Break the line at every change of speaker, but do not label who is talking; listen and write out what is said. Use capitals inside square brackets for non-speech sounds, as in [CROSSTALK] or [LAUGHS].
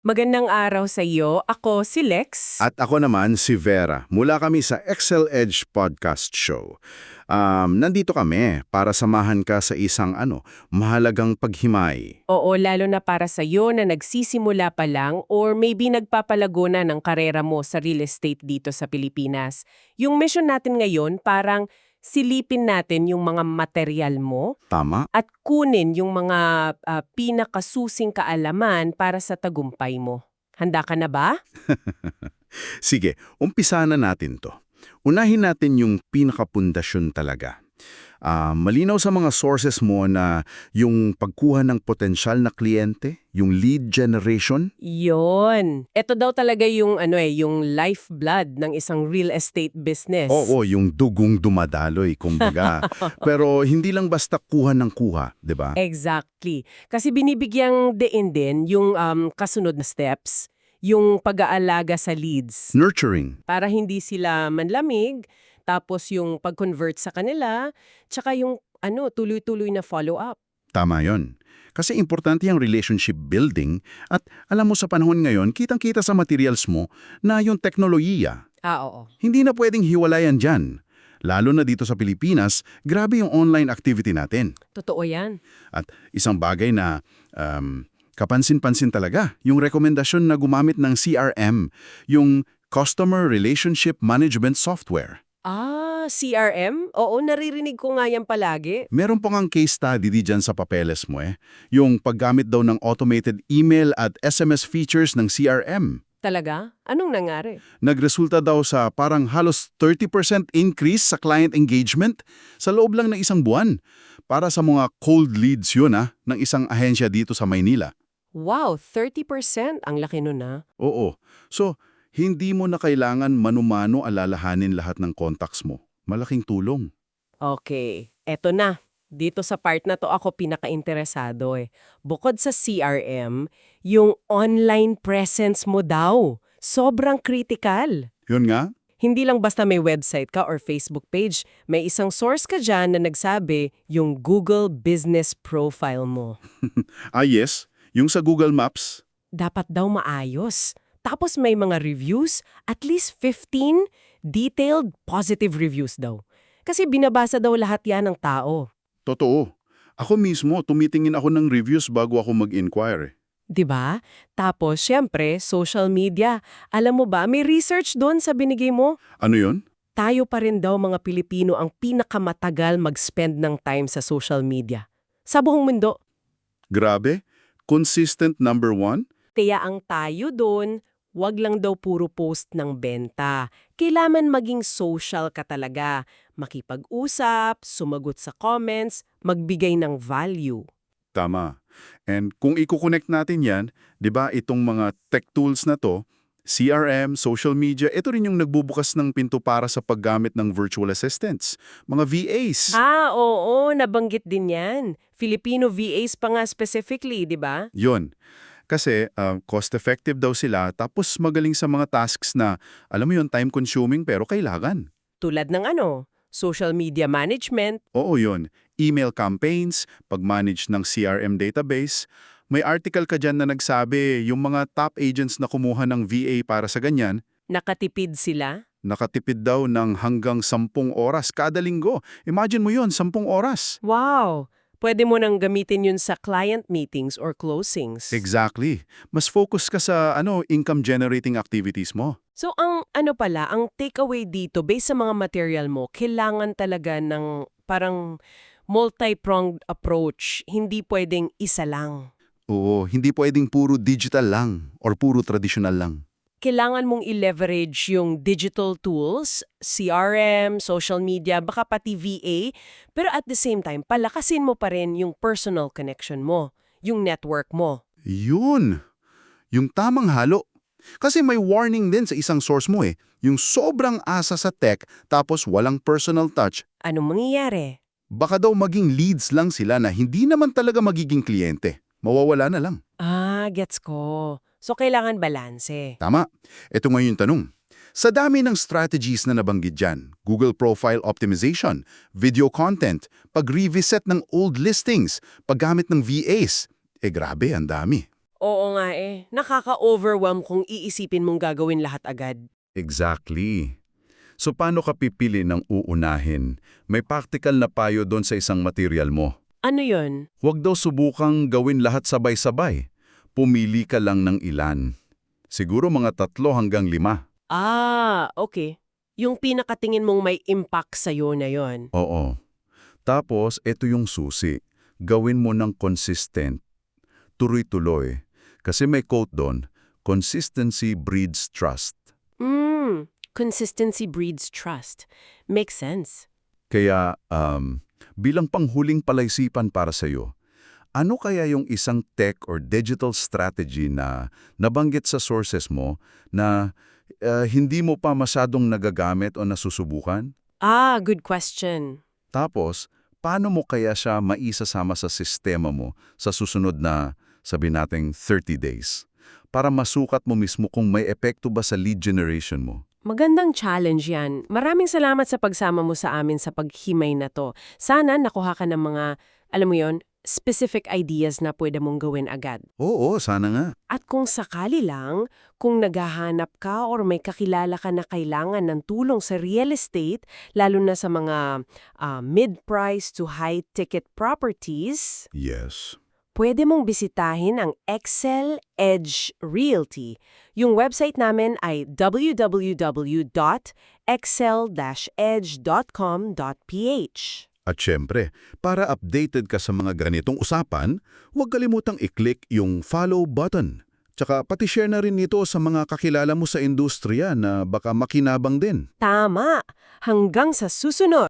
Magandang araw sa iyo. Ako si Lex.
At ako naman si Vera. Mula kami sa Excel Edge Podcast Show. Um, nandito kami para samahan ka sa isang ano, mahalagang paghimay.
Oo, lalo na para sa iyo na nagsisimula pa lang or maybe nagpapalago na ng karera mo sa real estate dito sa Pilipinas. Yung mission natin ngayon parang silipin natin yung mga material mo
Tama?
at kunin yung mga ah, pinakasusing kaalaman para sa tagumpay mo. Handa ka na ba? [LAUGHS]
Sige, umpisa na natin to. Unahin natin yung pinakapundasyon talaga. Ah, malinaw sa mga sources mo na yung pagkuha ng potensyal na kliyente, yung lead generation,
Yon. Ito daw talaga yung ano eh, yung lifeblood ng isang real estate business.
Oo, yung dugong dumadaloy, kumbaga. [LAUGHS] Pero hindi lang basta kuha ng kuha, di ba?
Exactly. Kasi binibigyang diin din yung um, kasunod na steps, yung pag-aalaga sa leads.
Nurturing.
Para hindi sila manlamig, tapos yung pag-convert sa kanila, tsaka yung ano, tuloy-tuloy na follow-up.
Tama yon. Kasi importante yung relationship building at alam mo sa panahon ngayon, kitang-kita sa materials mo na yung teknolohiya.
Ah, oo.
Hindi na pwedeng hiwalayan dyan. Lalo na dito sa Pilipinas, grabe yung online activity natin.
Totoo yan.
At isang bagay na um, kapansin-pansin talaga, yung rekomendasyon na gumamit ng CRM, yung Customer Relationship Management Software.
Ah, CRM? Oo, naririnig ko nga yan palagi.
Meron pa ngang case study di dyan sa papeles mo eh. Yung paggamit daw ng automated email at SMS features ng CRM.
Talaga? Anong nangyari?
Nagresulta daw sa parang halos 30% increase sa client engagement sa loob lang ng isang buwan. Para sa mga cold leads yun ah, ng isang ahensya dito sa Maynila.
Wow, 30%? Ang laki nun ah.
Oo. So, hindi mo na kailangan manumano alalahanin lahat ng contacts mo. Malaking tulong.
Okay, eto na. Dito sa part na to ako pinaka-interesado eh. Bukod sa CRM, yung online presence mo daw. Sobrang critical.
Yun nga,
Hindi lang basta may website ka or Facebook page, may isang source ka dyan na nagsabi yung Google Business Profile mo. [LAUGHS]
ah yes, yung sa Google Maps,
Dapat daw maayos. Tapos may mga reviews, at least 15 detailed positive reviews daw. Kasi binabasa daw lahat yan ng tao.
totoo. Ako mismo, tumitingin ako ng reviews bago ako mag-inquire.
'Di ba? Tapos, syempre, social media. Alam mo ba, may research doon sa binigay mo.
Ano yun?
Tayo pa rin daw mga Pilipino ang pinakamatagal mag-spend ng time sa social media. Sa buong mundo.
Grabe. Consistent number one?
Kaya ang tayo doon, wag lang daw puro post ng benta. Kailangan maging social ka talaga. Makipag-usap, sumagot sa comments, magbigay ng value.
Tama. And kung i-connect natin yan, di ba itong mga tech tools na to, CRM, social media, ito rin yung nagbubukas ng pinto para sa paggamit ng virtual assistants, mga VAs.
Ah, oo, nabanggit din yan. Filipino VAs pa nga specifically, di ba?
Yun. Kasi uh, cost-effective daw sila tapos magaling sa mga tasks na, alam mo yun, time-consuming pero kailangan.
Tulad ng ano, social media management.
Oo yun. Email campaigns, pag-manage ng CRM database. May article ka dyan na nagsabi yung mga top agents na kumuha ng VA para sa ganyan,
Nakatipid sila.
nakatipid daw ng hanggang 10 oras kada linggo. Imagine mo yun, 10 oras.
Wow! Pwede mo nang gamitin yun sa client meetings or closings.
Exactly. Mas focus ka sa ano income generating activities mo.
So ang ano pala, ang takeaway dito based sa mga material mo, kailangan talaga ng parang multi-pronged approach. Hindi pwedeng isa lang.
Oo, hindi pwedeng puro digital lang or puro traditional lang.
Kailangan mong i-leverage yung digital tools, CRM, social media, baka pati VA, pero at the same time, palakasin mo pa rin yung personal connection mo, yung network mo.
Yun! Yung tamang halo. Kasi may warning din sa isang source mo eh. Yung sobrang asa sa tech tapos walang personal touch,
Anong mangyayari?
baka daw maging leads lang sila na hindi naman talaga magiging kliyente. Mawawala na lang.
Ah, gets ko. So, kailangan balanse.
Tama. Ito ngayon yung tanong. Sa dami ng strategies na nabanggit dyan, Google Profile Optimization, video content, pag-revisit ng old listings, paggamit ng VAs, eh grabe, ang dami.
Oo nga eh. Nakaka-overwhelm kung iisipin mong gagawin lahat agad.
Exactly. So paano ka pipili ng uunahin? May practical na payo doon sa isang material mo.
Ano yon?
Huwag daw subukang gawin lahat sabay-sabay. Pumili ka lang ng ilan. Siguro mga tatlo hanggang lima.
Ah, okay. Yung pinakatingin mong may impact sa'yo na yon.
Oo. Tapos, ito yung susi. Gawin mo ng consistent. Tuloy-tuloy. Kasi may quote doon, consistency breeds trust.
Mm, consistency breeds trust. Makes sense.
Kaya, um, bilang panghuling palaisipan para sa'yo, ano kaya yung isang tech or digital strategy na nabanggit sa sources mo na uh, hindi mo pa masyadong nagagamit o nasusubukan?
Ah, good question.
Tapos, paano mo kaya siya maisasama sa sistema mo sa susunod na, sabi nating 30 days? Para masukat mo mismo kung may epekto ba sa lead generation mo.
Magandang challenge yan. Maraming salamat sa pagsama mo sa amin sa paghimay na to. Sana nakuha ka ng mga, alam mo yon, specific ideas na pwede mong gawin agad.
Oo, sana nga.
At kung sakali lang, kung naghahanap ka or may kakilala ka na kailangan ng tulong sa real estate, lalo na sa mga ah, mid-price to high-ticket properties,
Yes.
pwede mong bisitahin ang Excel Edge Realty. Yung website namin ay www.excel-edge.com.ph.
At syempre, para updated ka sa mga ganitong usapan, huwag kalimutang i-click yung follow button. Tsaka pati share na rin nito sa mga kakilala mo sa industriya na baka makinabang din.
Tama! Hanggang sa susunod!